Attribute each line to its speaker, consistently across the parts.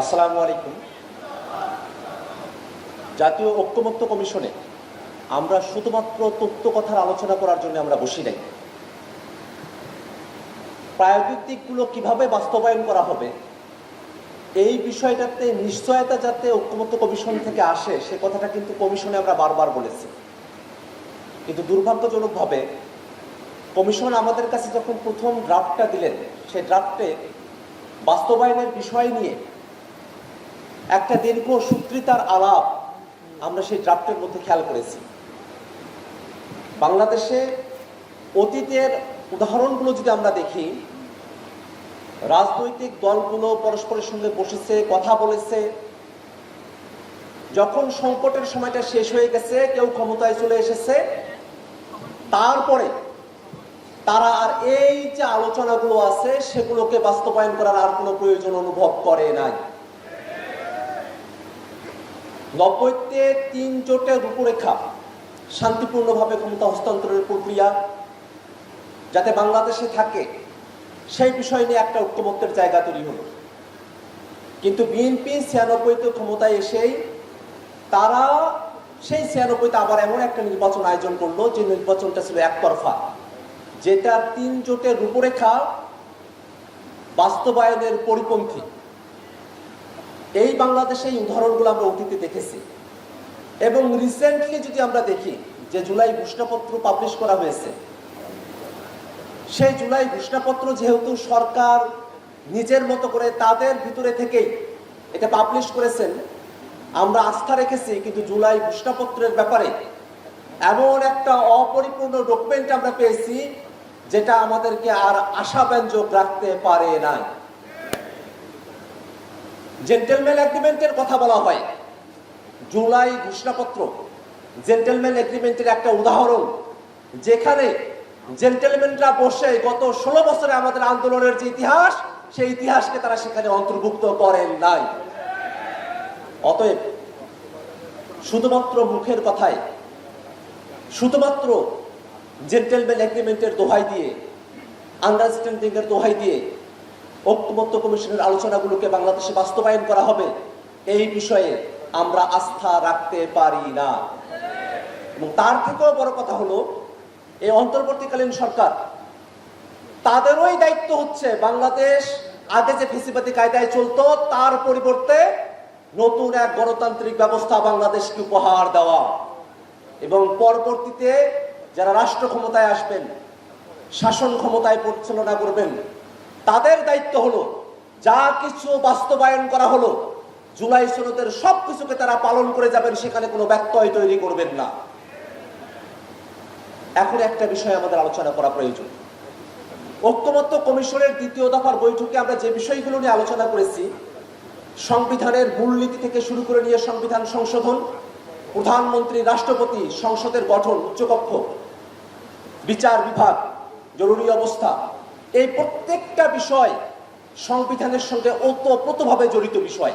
Speaker 1: আসসালামু আলাইকুম। জাতীয় ঐক্যমত্য কমিশনে আমরা শুধুমাত্র তথ্য কথার আলোচনা করার জন্য আমরা বসি নাই। প্রায়োগিক দিকগুলো কীভাবে বাস্তবায়ন করা হবে, এই বিষয়টাতে নিশ্চয়তা যাতে ঐক্যমত্য কমিশন থেকে আসে, সে কথাটা কিন্তু কমিশনে আমরা বারবার বলেছি। কিন্তু দুর্ভাগ্যজনকভাবে কমিশন আমাদের কাছে যখন প্রথম ড্রাফটটা দিলেন, সেই ড্রাফটে বাস্তবায়নের বিষয় নিয়ে একটা দীর্ঘ সূত্রিতার আলাপ আমরা সেই ড্রাফটের মধ্যে খেয়াল করেছি। বাংলাদেশে অতীতের উদাহরণগুলো যদি আমরা দেখি, রাজনৈতিক দলগুলো পরস্পরের সঙ্গে বসেছে, কথা বলেছে, যখন সংকটের সময়টা শেষ হয়ে গেছে, কেউ ক্ষমতায় চলে এসেছে, তারপরে তারা আর এই যে আলোচনাগুলো আছে, সেগুলোকে বাস্তবায়ন করার আর কোনো প্রয়োজন অনুভব করে নাই। নব্বইতে তিন জোটের রূপরেখা, শান্তিপূর্ণভাবে ক্ষমতা হস্তান্তরের প্রক্রিয়া যাতে বাংলাদেশে থাকে, সেই বিষয় নিয়ে একটা ঐক্যমত্যের জায়গা তৈরি হলো। কিন্তু বিএনপি ছিয়ানব্বইতে ক্ষমতায় এসেই তারা সেই ছিয়ানব্বইতে আবার এমন একটা নির্বাচন আয়োজন করল যে নির্বাচনটা ছিল একতরফা, যেটা তিন জোটের রূপরেখা বাস্তবায়নের পরিপন্থী। এই বাংলাদেশে এই উদাহরণগুলো আমরা অতীতে দেখেছি। এবং রিসেন্টলি যদি আমরা দেখি যে জুলাই ঘোষণাপত্র পাবলিশ করা হয়েছে, সেই জুলাই ঘোষণাপত্র যেহেতু সরকার নিজের মতো করে তাদের ভিতরে থেকেই এটা পাবলিশ করেছেন, আমরা আস্থা রেখেছি কিন্তু জুলাই ঘোষণাপত্রের ব্যাপারে এমন একটা অপরিপূর্ণ ডকুমেন্ট আমরা পেয়েছি যেটা আমাদেরকে আর আশাব্যঞ্জক রাখতে পারে নাই। জেন্টেলম্যান এগ্রিমেন্টের কথা বলা হয়। জুলাই ঘোষণাপত্র। জেন্টেলম্যান এগ্রিমেন্টের একটা উদাহরণ। যেখানে জেন্টেলম্যানরা বসে গত ষোলো বছরে আমাদের আন্দোলনের যে ইতিহাস, সেই ইতিহাসকে তারা সেখানে অন্তর্ভুক্ত করেন নাই। অতএব, শুধুমাত্র মুখের কথায়, শুধুমাত্র জেন্টেলম্যান এগ্রিমেন্টের দোহাই দিয়ে আন্ডারস্ট্যান্ডিং এর দোহাই দিয়ে ঐক্যমত্য কমিশনের আলোচনাগুলোকে বাংলাদেশে বাস্তবায়ন করা হবে, এই বিষয়ে আমরা আস্থা রাখতে পারি না। এবং তার থেকেও বড় কথা হলো, এই অন্তর্বর্তীকালীন সরকার তাদেরই দায়িত্ব হচ্ছে বাংলাদেশ আগে যে ফেসিবাদী কায়দায় চলতো, তার পরিবর্তে নতুন এক গণতান্ত্রিক ব্যবস্থা বাংলাদেশকে উপহার দেওয়া। এবং পরবর্তীতে যারা রাষ্ট্র ক্ষমতায় আসবেন, শাসন ক্ষমতায় পরিচালনা করবেন তাদের দায়িত্ব হলো যা কিছু বাস্তবায়ন করা হলো, জুলাই সনদের সব কিছুকে তারা পালন করে যাবেন, সেখানে কোনো ব্যত্যয় তৈরি করবেন না। এখন একটা বিষয় আমাদের আলোচনা করা প্রয়োজন। ঐক্যমত্য কমিশনের দ্বিতীয় দফার বৈঠকে আমরা যে বিষয়গুলো নিয়ে আলোচনা করেছি, সংবিধানের মূলনীতি থেকে শুরু করে নিয়ে সংবিধান সংশোধন, প্রধানমন্ত্রী, রাষ্ট্রপতি, সংসদের গঠন, উচ্চকক্ষ, বিচার বিভাগ, জরুরি অবস্থা এই প্রত্যেকটা বিষয় সংবিধানের সঙ্গে ওতপ্রোতভাবে জড়িত বিষয়।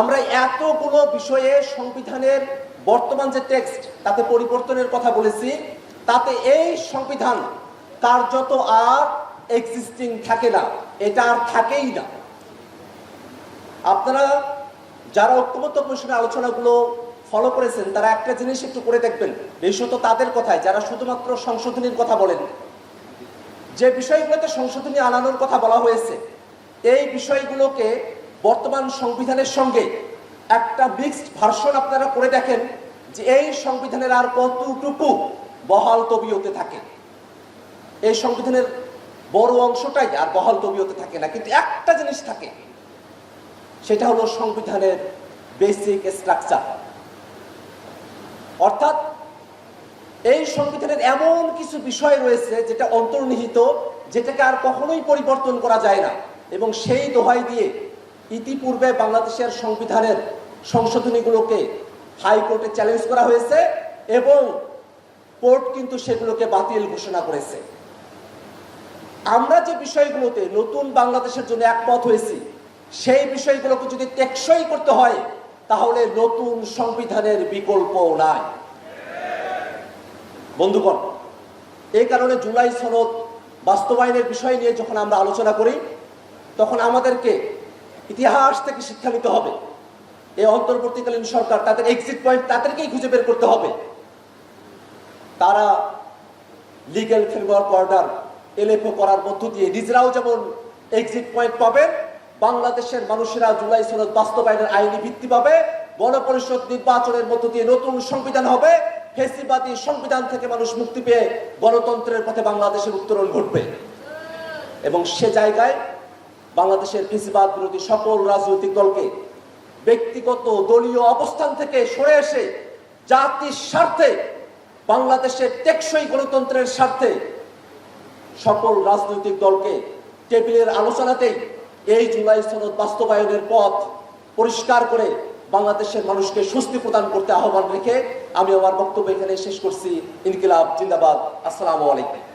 Speaker 1: আমরা এতগুলো বিষয়ে সংবিধানের বর্তমান যে টেক্সট, তাতে পরিবর্তনের কথা বলেছি, তাতে এই সংবিধান কার্যত আর এক্সিস্টিং থাকে না, এটা আর থাকেই না। আপনারা যারা ঐক্যমত্য কমিশনের আলোচনাগুলো ফলো করেছেন, তারা একটা জিনিস একটু করে দেখবেন, বিশেষত তাদের কথায়, যারা শুধুমাত্র সংশোধনীর কথা বলেন যে বিষয়গুলোতে সংশোধনী আনানোর কথা বলা হয়েছে, এই বিষয়গুলোকে বর্তমান সংবিধানের সঙ্গে একটা মিক্সড ভার্সন আপনারা করে দেখেন যে এই সংবিধানের আর কতটুকু বহাল তবিয়তে থাকে। এই সংবিধানের বড় অংশটাই আর বহাল তবিয়তে থাকে না, কিন্তু একটা জিনিস থাকে, সেটা হলো সংবিধানের বেসিক স্ট্রাকচার অর্থাৎ এই সংবিধানের এমন কিছু বিষয় রয়েছে যেটা অন্তর্নিহিত, যেটাকে আর কখনোই পরিবর্তন করা যায় না। এবং সেই দোহাই দিয়ে ইতিপূর্বে বাংলাদেশের সংবিধানের সংশোধনীগুলোকে হাইকোর্টে চ্যালেঞ্জ করা হয়েছে এবং কোর্ট কিন্তু সেগুলোকে বাতিল ঘোষণা করেছে। আমরা যে বিষয়গুলোতে নতুন বাংলাদেশের জন্য একমত হয়েছি, সেই বিষয়গুলোকে যদি টেকসই করতে হয়, তাহলে নতুন সংবিধানের বিকল্প নাই। বন্ধুগণ, এই কারণে জুলাই সনদ বাস্তবায়নের বিষয় নিয়ে যখন আমরা আলোচনা করি, তখন আমাদেরকে ইতিহাস থেকে শিক্ষা নিতে হবে। এই অন্তর্বর্তীকালীন সরকার তাদের এক্সিট পয়েন্ট তাদেরকেই খুঁজে বের করতে হবে। তারা লিগ্যাল ফ্রেমওয়ার্ক অর্ডার এলএফও করার মধ্য দিয়ে নিজেরাও যেমন এক্সিট পয়েন্ট পাবেন বাংলাদেশের মানুষেরা জুলাই সনদ বাস্তবায়নের আইনি ভিত্তি পাবে, গণপরিষদ নির্বাচনের মধ্য দিয়ে নতুন সংবিধান হবে ফেসিবাদী সংবিধান থেকে মানুষ মুক্তি পেয়ে গণতন্ত্রের পথে বাংলাদেশের উত্তরণ ঘটবে। এবং সে জায়গায় বাংলাদেশের ফেসিবাদ বিরোধী সকল রাজনৈতিক দলকে ব্যক্তিগত দলীয় অবস্থান থেকে সরে এসে জাতির স্বার্থে, বাংলাদেশের টেকসই গণতন্ত্রের স্বার্থে সকল রাজনৈতিক দলকে টেবিলের আলোচনাতেই এই জুলাই সনদ বাস্তবায়নের পথ পরিষ্কার করে বাংলাদেশের মানুষকে স্বস্তি প্রদান করতে আহ্বান রেখে আমি আমার বক্তব্য এখানে শেষ করছি। ইনকিলাব, জিন্দাবাদ। আসসালামু আলাইকুম।